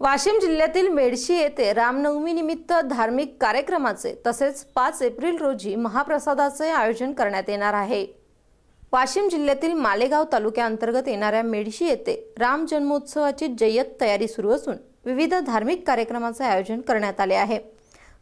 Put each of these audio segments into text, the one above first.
वाशिम जिल्ह्यातील मेडशी येथे रामनवमीनिमित्त धार्मिक कार्यक्रमाचे तसेच पाच एप्रिल रोजी महाप्रसादाचे आयोजन करण्यात येणार आहे. वाशिम जिल्ह्यातील मालेगाव तालुक्याअंतर्गत येणाऱ्या मेडशी येथे राम जन्मोत्सवाची जय्यत तयारी सुरू असून विविध धार्मिक कार्यक्रमाचे आयोजन करण्यात आले आहे.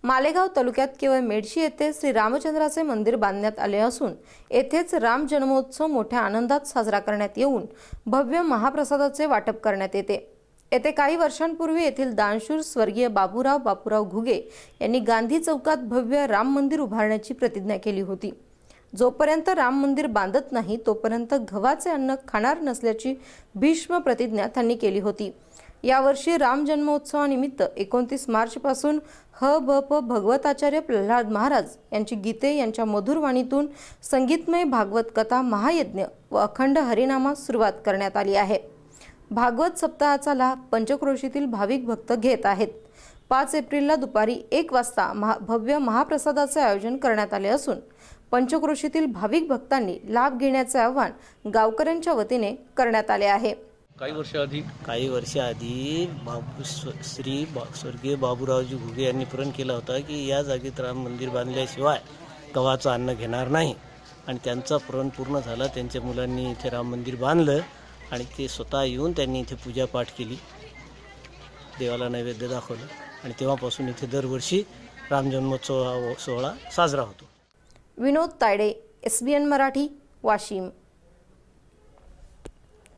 मालेगाव तालुक्यात केवळ मेडशी येथे श्री रामचंद्राचे मंदिर बांधण्यात आले असून येथेच राम जन्मोत्सव मोठ्या आनंदात साजरा करण्यात येऊन भव्य महाप्रसादाचे वाटप करण्यात येते. येथे काही वर्षांपूर्वी येथील दानशूर स्वर्गीय बाबूराव बापूराव घुगे यांनी गांधी चौकात भव्य राम मंदिर उभारण्याची प्रतिज्ञा केली होती. जोपर्यंत राम मंदिर बांधत नाही तोपर्यंत गव्हाचे अन्न खाणार नसल्याची भीष्म प्रतिज्ञा त्यांनी केली होती. यावर्षी राम जन्मोत्सवानिमित्त एकोणतीस मार्चपासून ह ब प भगवताचार्य प्रल्हाद महाराज यांची गीते यांच्या मधुर वाणीतून संगीतमय भागवत कथा महायज्ञ व अखंड हरिनामास सुरुवात करण्यात आली आहे. भागवत सप्ताहाचा लाभ पंचक्रोशीतील भाविक भक्त घेत आहेत. पाच एप्रिलला दुपारी एक वाजता महा भव्य महाप्रसादाचे आयोजन करण्यात आले असून पंचक्रोशीतील भाविक भक्तांनी लाभ घेण्याचे आवाहन गावकऱ्यांच्या वतीने करण्यात आले आहे. काही वर्ष आधी? काही वर्षाआधी बाबू श्री बा स्वर्गीय बाबूरावजी घुगे यांनी प्रण केला होता की या जागेत राम मंदिर बांधल्याशिवाय गव्हाचं अन्न घेणार नाही. आणि त्यांचा प्रण पूर्ण झाला त्यांच्या मुलांनी इथे राम मंदिर बांधलं. आणि ते स्वतः येऊन त्यांनी इथे पूजापाठ केली. देवाला नैवेद्य दाखवलं. आणि तेव्हापासून इथे दरवर्षी राम जन्मोत्सव हा सोहळा साजरा होतो. Vinod Tayde S B N Marathi Washim.